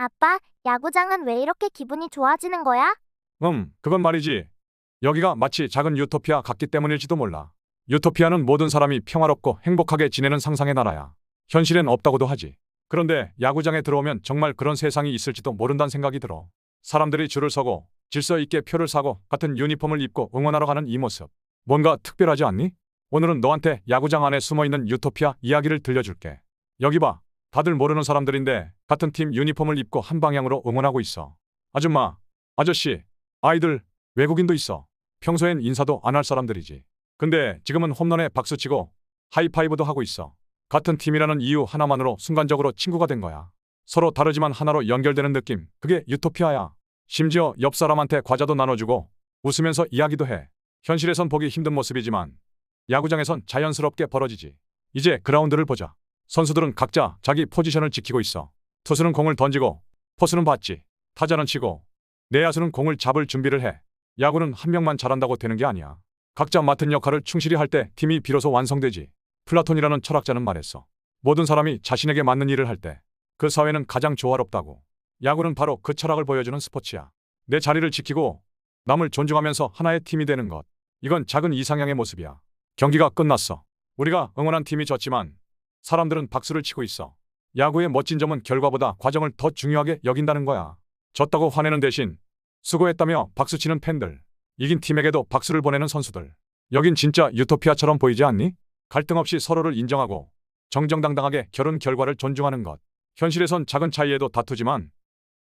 아빠, 야구장은 왜 이렇게 기분이 좋아지는 거야? 음, 그건 말이지. 여기가 마치 작은 유토피아 같기 때문일지도 몰라. 유토피아는 모든 사람이 평화롭고 행복하게 지내는 상상의 나라야. 현실엔 없다고도 하지. 그런데 야구장에 들어오면 정말 그런 세상이 있을지도 모른다는 생각이 들어. 사람들이 줄을 서고 질서 있게 표를 사고 같은 유니폼을 입고 응원하러 가는 이 모습. 뭔가 특별하지 않니? 오늘은 너한테 야구장 안에 숨어 있는 유토피아 이야기를 들려줄게. 여기 봐. 다들 모르는 사람들인데 같은 팀 유니폼을 입고 한 방향으로 응원하고 있어. 아줌마, 아저씨, 아이들, 외국인도 있어. 평소엔 인사도 안 할 사람들이지. 근데 지금은 홈런에 박수치고 하이파이브도 하고 있어. 같은 팀이라는 이유 하나만으로 순간적으로 친구가 된 거야. 서로 다르지만 하나로 연결되는 느낌. 그게 유토피아야. 심지어 옆 사람한테 과자도 나눠주고 웃으면서 이야기도 해. 현실에선 보기 힘든 모습이지만 야구장에선 자연스럽게 벌어지지. 이제 그라운드를 보자. 선수들은 각자 자기 포지션을 지키고 있어. 투수는 공을 던지고 포수는 받지. 타자는 치고 내야수는 공을 잡을 준비를 해. 야구는 한 명만 잘한다고 되는 게 아니야. 각자 맡은 역할을 충실히 할 때 팀이 비로소 완성되지. 플라톤이라는 철학자는 말했어. 모든 사람이 자신에게 맞는 일을 할 때 그 사회는 가장 조화롭다고. 야구는 바로 그 철학을 보여주는 스포츠야. 내 자리를 지키고 남을 존중하면서 하나의 팀이 되는 것. 이건 작은 이상향의 모습이야. 경기가 끝났어. 우리가 응원한 팀이 졌지만 사람들은 박수를 치고 있어. 야구의 멋진 점은 결과보다 과정을 더 중요하게 여긴다는 거야. 졌다고 화내는 대신 수고했다며 박수치는 팬들. 이긴 팀에게도 박수를 보내는 선수들. 여긴 진짜 유토피아처럼 보이지 않니? 갈등 없이 서로를 인정하고 정정당당하게 결혼 결과를 존중하는 것. 현실에선 작은 차이에도 다투지만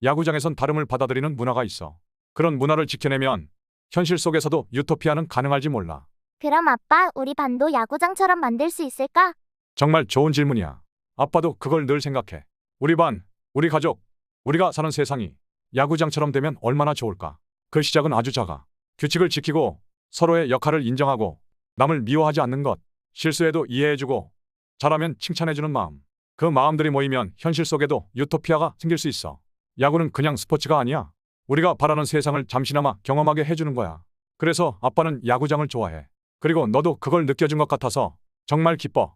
야구장에선 다름을 받아들이는 문화가 있어. 그런 문화를 지켜내면 현실 속에서도 유토피아는 가능할지 몰라. 그럼 아빠, 우리 반도 야구장처럼 만들 수 있을까? 정말 좋은 질문이야. 아빠도 그걸 늘 생각해. 우리 반, 우리 가족, 우리가 사는 세상이 야구장처럼 되면 얼마나 좋을까. 그 시작은 아주 작아. 규칙을 지키고 서로의 역할을 인정하고 남을 미워하지 않는 것, 실수해도 이해해주고 잘하면 칭찬해주는 마음. 그 마음들이 모이면 현실 속에도 유토피아가 생길 수 있어. 야구는 그냥 스포츠가 아니야. 우리가 바라는 세상을 잠시나마 경험하게 해주는 거야. 그래서 아빠는 야구장을 좋아해. 그리고 너도 그걸 느껴준 것 같아서 정말 기뻐.